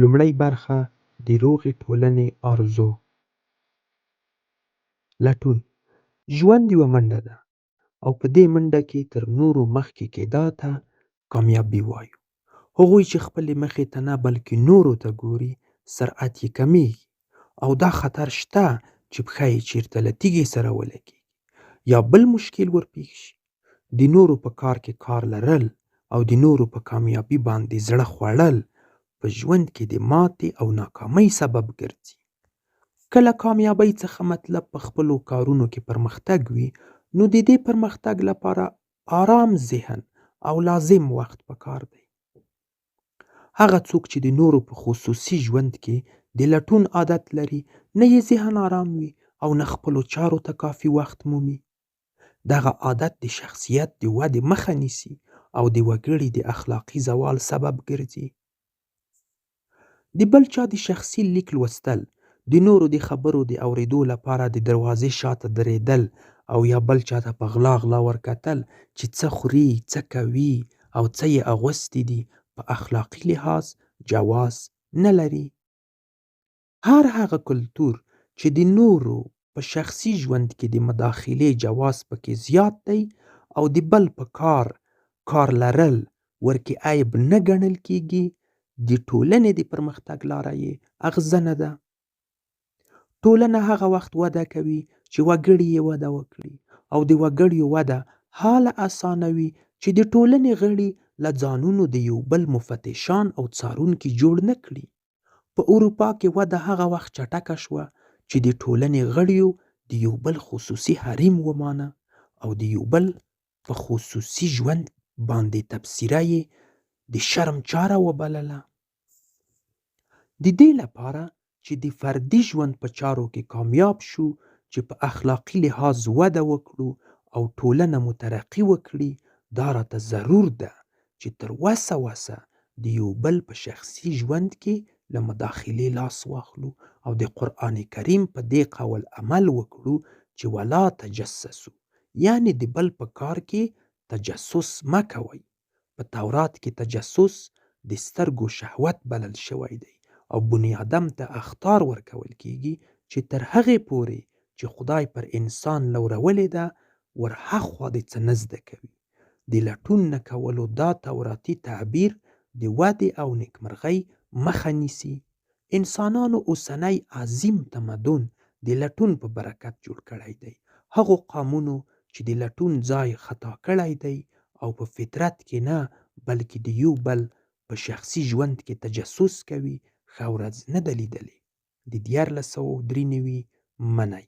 لومړۍ برخه د روغې ټولنې آرزو لټون ژوند یوه منډه ده او په دې منډه کې تر نورو مخکې کېدا ته کامیابي وایو. هغوی چې خپلې مخې ته نه بلکې نورو ته ګوري سرعت یې کمیږي او دا خطر شته چې پښه یې چیرته له تیږې سره ولګي یا بل مشکل ورپېښ شي د نورو په کار کې کار لرل او د نورو په کامیابی باندې زړه خوړل په ژوند کې د ماتې او ناکامۍ سبب ګرځي. کله کامیابۍ څخه مطلب په خپلو کارونو کې پرمختګ وي نو د دې پرمختګ لپاره آرام ذهن او لازم وخت پکار دی. هغه څوک چې د نورو په خصوصي ژوند کې د لټون عادت لري نه یې ذهن آرام وي او نه خپلو چارو ته کافي وخت مومي. دغه عادت د شخصیت د ودې مخه نیسي او د وګړي د اخلاقي زوال سبب ګرځي د بل چا د شخصي لیک لوستل د نورو د خبرو د اوریدو لپاره د دروازې شاته درېدل او یا بل چا ته په غلا غلا ورکتل چې څه خوري څه کوي او څه یې اغوستي دي په اخلاقي لحاظ جواز نه لري. هر هغه کلتور چې د نورو په شخصي ژوند کې د مداخلې جواز پکې زیات دی او د بل په کار کار لرل ورکې عیب نه ګڼل کیږي د ټولنې د پرمختګ لاره یې اغزنه ده. ټولنه هغه وخت وده کوي چې وګړي یې وده وکړي او د وګړیو وده حاله اسانوي چې د ټولنې غړي له ځانونو د یو بل مفتشان او څارونکي جوړ نه کړي. په اروپا کې وده هغه وخت چټکه شوه چې د ټولنې غړیو د یو بل خصوصي حریم ومانه او د یو بل په خصوصي ژوند باندې تبصره یې د شرم چاره وبلله. د دې لپاره چې د فردي ژوند په چارو کې کامیاب شو چې په اخلاقي لحاظ وده وکړو او ټولنه مو ترقي وکړي دا راته ضرور ده چې تر وسه وسه د یو بل په شخصي ژوند کې له مداخلې لاس واخلو او د قرآن کریم په دې قول عمل وکړو چې ولا تجسسو یعنی د بل په کار کې تجسس مه کوئ په تورات کې تجسس د سترګو شهوت بلل شوی دی او بني ادم ته اختار ورکول کیږي چې تر هغې پورې چې خدای پر انسان لورولې ده ورهاخوا د څه نه زده کوي. د لټون نه کولو دا توراتي تعبیر د ودې او نیکمرغۍ مخه نیسي. انسانانو اوسنی عظیم تمدن د لټون په برکت جوړ کړی دی. هغو قامونو چې د لټون ځای خطا کړی دی او په فطرت کې نه بلکې د یو بل په شخصي ژوند کې تجسس کوي ښه ورځ نه ده لیدلې. د دیارلس سوه درې نوي منی